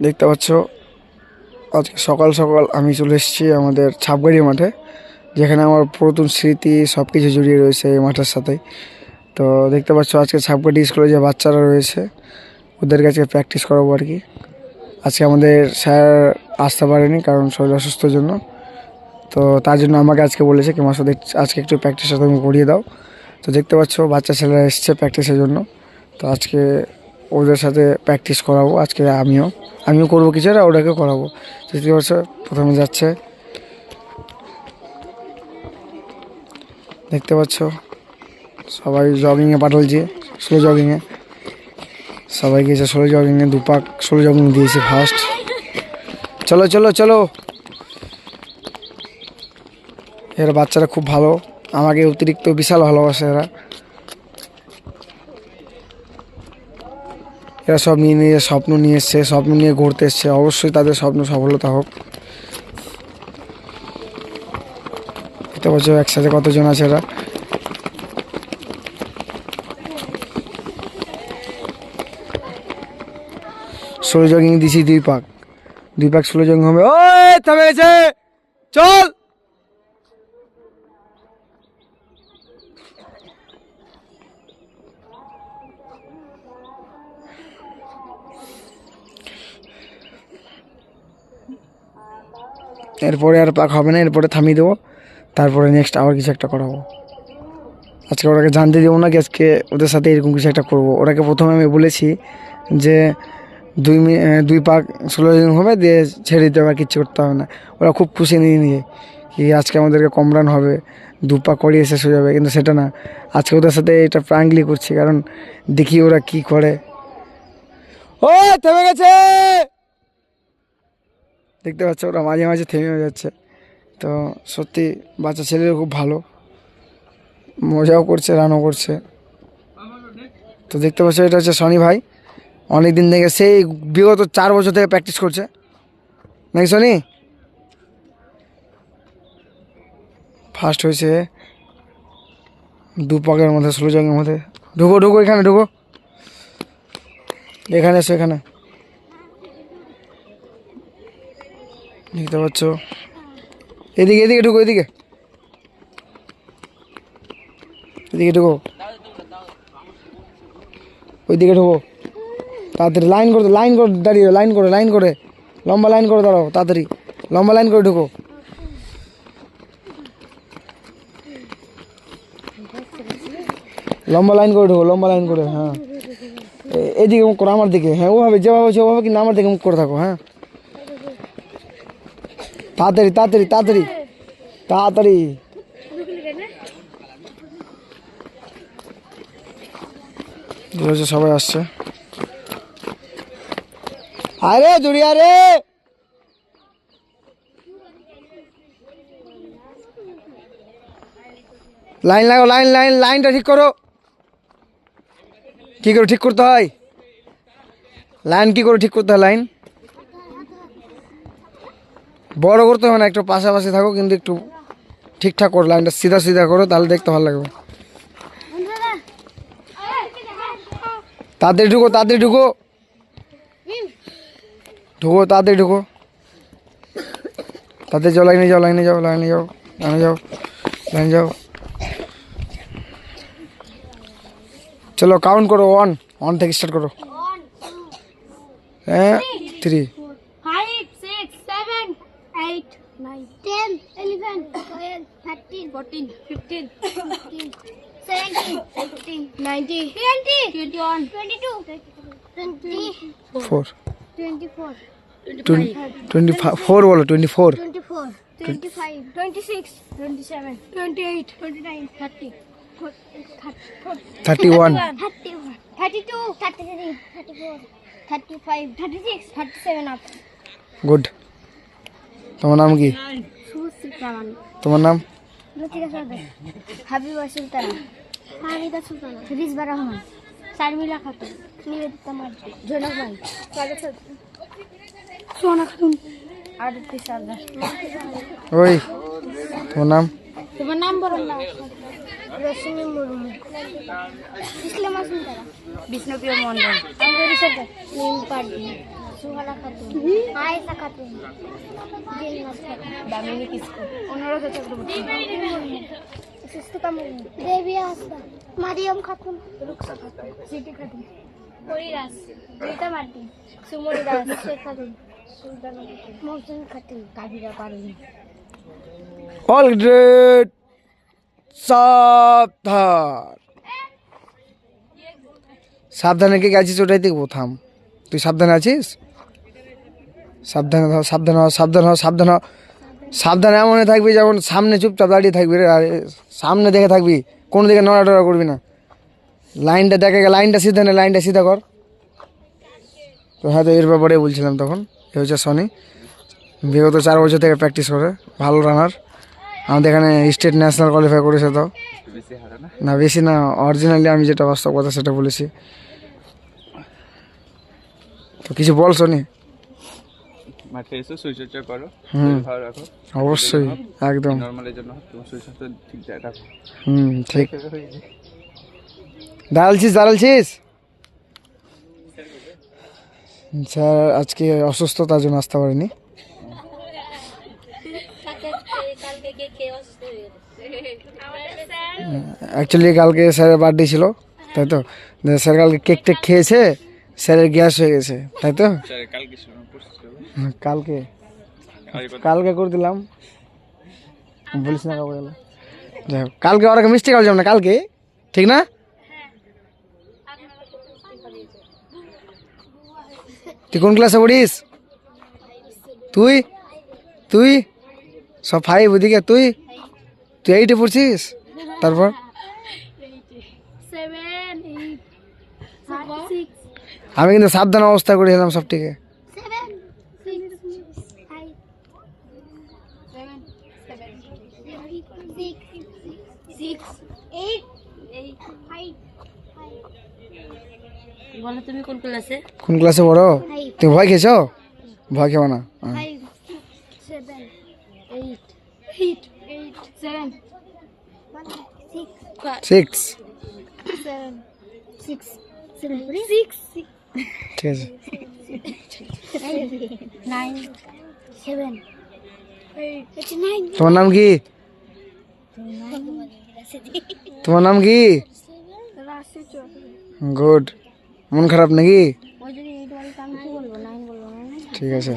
দেখতে পাচ্ছ? আজকে সকাল সকাল আমি চলে এসেছি আমাদের ছাপগাড়ি মাঠে, যেখানে আমার পুরাতন স্মৃতি সব কিছু জড়িয়ে রয়েছে এই মাঠের সাথেই তো দেখতে পাচ্ছ আজকে ছাপগাড়ি স্কুলে যে বাচ্চারা রয়েছে ওদের কাছে প্র্যাকটিস করাবো আর কি। আজকে আমাদের স্যার আসতে পারেনি কারণ শরীর অসুস্থর জন্য। তো তার জন্য আমাকে আজকে বলেছে কি, মাসে আজকে একটু প্র্যাকটিসটা তুমি করিয়ে দাও। তো দেখতে পাচ্ছ বাচ্চা ছেলেরা এসছে প্র্যাকটিসের জন্য। তো আজকে ওদের সাথে প্র্যাকটিস করাবো, আজকে আমিও। আমিও করব কিছু আর ওটাকে করাবো। দেখতে পাচ্ছ প্রথমে যাচ্ছে। দেখতে পাচ্ছ? সবাই জগিংয়ে পাঠালছে স্লো জগিংয়ে সবাই গিয়েছে স্লো জগিংয়ে দুপাক স্লো জগিং দিয়েছে ফার্স্ট চলো চলো চলো। এর বাচ্চারা খুব ভালো। আমাকে অতিরিক্ত বিশাল ভালোবাসে এরা। এরা সব নিয়ে নিয়ে স্বপ্ন নিয়ে এসছে, স্বপ্ন নিয়ে ঘুরতে এসছে। অবশ্যই তাদের স্বপ্ন সফলতা হোক। দেখতে পাচ্ছ, একসাথে কতজন আছে এরা? স্লো জগিং দিছি দুই পাক। দুই পাক স্লো জগিং হবে। ও থেমে গেছে। চল! এরপরে আর পাক হবে না, এরপরে থামিয়ে দেবো। তারপরে নেক্সট আবার কিছু একটা করাবো। আজকে ওরাকে জানতে দেবো না কি আজকে ওদের সাথে এরকম কিছু একটা করব। ওরাকে প্রথমে আমি বলেছি যে দুই দুই পাক ষোলো দিন হবে, দিয়ে ছেড়ে দিতে হবে, আর কিচ্ছু করতে হবে না। ওরা খুব খুশি নিয়ে নিয়ে কি আজকে আমাদেরকে কম রান হবে, দু পাক করিয়ে শেষ হয়ে যাবে, কিন্তু সেটা না। আজকে ওদের সাথে এটা প্রাঙ্গলি করছি, কারণ দেখি ওরা কি করে। ও থেমে গেছে। দেখতে পাচ্ছ, ওরা মাঝে মাঝে থেমে যাচ্ছে। তো সত্যি বাচ্চা ছেলেরা খুব ভালো। মজাও করছে, রানও করছে। তো দেখতে পাচ্ছ, এটা হচ্ছে শনি ভাই। অনেক দিন থেকে সেই বিগত চার বছর থেকে প্র্যাকটিস করছে। নাকি শনি ফার্স্ট হয়েছে দু পাকের মধ্যে, ষোলো জঙ্গের মধ্যে। ঢুকো ঢুকো এখানে, ঢুকো। এখানে এসো, এখানে। দেখতে পাচ্ছ। এদিকে এদিকে ঢুকো, এদিকে। এদিকে ঢুকো। ওইদিকে ঢুকো। তাড়াতাড়ি লাইন করে লাইন করে দাঁড়িয়ে, লাইন করে লাইন করে। লম্বা লাইন করে দাঁড়াও, তাড়াতাড়ি। লম্বা লাইন করে ঢুকো। লম্বা লাইন করে ঢুকো, লম্বা লাইন করে হ্যাঁ। এদিকে মুখ করো, আমার দিকে। হ্যাঁ ওভাবে, যেভাবে ওভাবে কিন্তু আমার দিকে মুখ করে থাকো হ্যাঁ। তাড়াতাড়ি তাড়াতাড়ি তাড়াতাড়ি তাড়াতাড়ি। সবাই আসছে। আরে জুড়িয়া রে লাইন লাগো লাইন লাইন, লাইনটা ঠিক করো। কি করে ঠিক করতে হয়? লাইন কি করে ঠিক করতে হয় লাইন? বড় করতে হবে না, একটু পাশাপাশি থাকো, কিন্তু একটু ঠিকঠাক করো, লাইনটা সিধা সিধা করো, তাহলে দেখতে ভালো লাগবে। তাড়াতাড়ি ঢুকো তাড়াতাড়ি ঢুকো। ঢুকো, তাড়াতাড়ি ঢুকো। তাড়াতাড়ি যাও, লাইনে যাও লাইনে যাও লাইনে যাও লাইনে যাও লাইনে যাও। চলো কাউন্ট করো ওয়ান ওয়ান থেকে স্টার্ট করো হ্যাঁ three Five, six, seven, eight, nine, ten, eleven, twelve, thirteen, fourteen, fifteen, sixteen, seventeen, eighteen, nineteen, twenty, twenty-one, twenty-two, twenty, four twenty-four, twenty four বলো twenty four twenty-four, twenty-five, twenty-six, twenty-seven, twenty-eight, twenty-nine, thirty, thirty one thirty-one, thirty-two, thirty-three, thirty-four, thirty-five, thirty-six, thirty-seven up. Good তোমার নাম কি সুশ্রিতা রানী তোমার নাম লতিকা সরকার হাবিবা সুলতানা হামিদা সুলতানা রিজবা রহমান শারমিলা খাতুন নিবেদিতা মার্জি জনক ভাই স্বাগত সোনা খাতুন আদিত্য সর্দার ওই তোমার নাম তোমার নাম বলুন না রশ্মি মুর্মু। ইসলামা সুলতানা বিষ্ণুপ্রিয় মন্ডল আঙ্গুরি সরকার নিম পার্টি সুহানা খাতুন আয়েশা খাতুন জিন্নাত খাতুন দামিনী কিসকু। অনুরাধা চক্রবর্তী সুস্তিকা মুর্মু দেবী হাসদা মারিয়াম খাতুন রুকসা খাতুন সিটি খাতুন হরিরাজ রীতা মার্টি সুমরি দাস শেখ খাতুন মৌসুম খাতুন কাবিরা পারুনি অল গ্রেট সাবধান। সাবধানে কে গেছিস ওটাই দেখব, থাম। তুই সাবধানে আছিস? সাবধানে থাক, সাবধান হ সাবধান হ সাবধান হ। সাবধানে এমন হয়ে থাকবি যেমন সামনে চুপচাপ দাঁড়িয়ে থাকবি রে, আরে সামনে দেখে থাকবি, কোনো দিকে নড়াডড়া করবি না। লাইনটা দেখে লাইনটা সিধা নে, লাইনটা সিধা কর। তো হয়তো এর ব্যাপারে বলছিলাম তখন, এ হচ্ছে সনি বিগত চার বছর থেকে প্র্যাকটিস করে, ভালো রানার আমাদের এখানে স্টেট ন্যাশনাল কোয়ালিফাই করেছে তো। না না বেশি না অরিজিনালি আমি যেটা বাস্তব কথা সেটা বলেছি। তো কিছু বল শোনি মাঠে এসে শরীরচর্চা করো হুম। ভালো রাখো। অবশ্যই একদম। নর্মালের জন্য তোমার শরীর স্বাস্থ্য ঠিক রাখো। হুম ঠিক। দাঁড়ালছিস দাঁড়ালছিস স্যার আজকে অসুস্থ তার জন্য আসতে পারিনি। অ্যাকচুয়ালি কালকে স্যারের বার্থডে ছিল তাই তো? স্যার কালকে কেক টেক খেয়েছে স্যারের গ্যাস হয়ে গেছে তাই তো? কালকে কালকে। করে দিলাম। বলিস না কাউকে যাই হোক কালকে ওরা মিষ্টি খাওয়া যাবে না কালকে? ঠিক না? তুই কোন ক্লাসে পড়িস? তুই? তুই? সব ফাইভ ওদিকে তুই? তুই এইটে পড়ছিস? তারপর? আমি কিন্তু সাবধান অবস্থা করে এলাম সবটিকে। কোন ক্লাসে কোন ক্লাসে পড়ো? তুমি ভয় খেয়েছো? ভয় খেও না হ্যাঁ। Five seven eight eight eight seven six six seven six seven six ঠিক আছে নাইন সেভেন এইট নাইন তোমার নাম কি তোমার নাম কি রাশি গুড মন খারাপ নাকি ওই যদি এইট বলতো আমি কি বলব নাইন বলব না ঠিক আছে